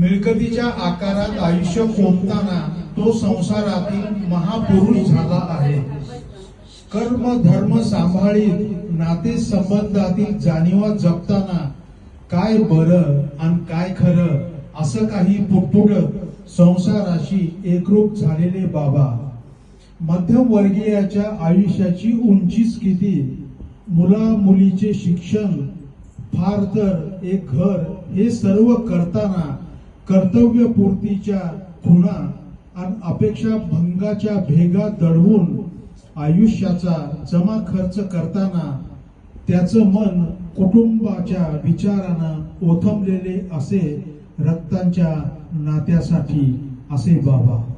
मिळकतीच्या आकारात आयुष्य कोंबताना तो संसारातील महापुरुष झाला आहे. कर्म धर्म सांभाळीत नाते संबंधातील जाणीवा जपताना काय बरं आणि काय खरं असं काही पुटपुटत संसाराशी एकरूप झालेले बाबा. मध्यम वर्गीयाच्या आयुष्याची उंचीच किती मुला मुलीचे शिक्षण फार तर एक घर हे सर्व करताना कर्तव्य पूर्तीच्या खुणा आणि अपेक्षा भंगाच्या भेगा दडवून आयुष्याचा जमा खर्च करताना त्याचं मन कुटुंबाच्या विचारानं ओथंबलेले असे रक्तांच्या नात्यासाठी असे बाबा.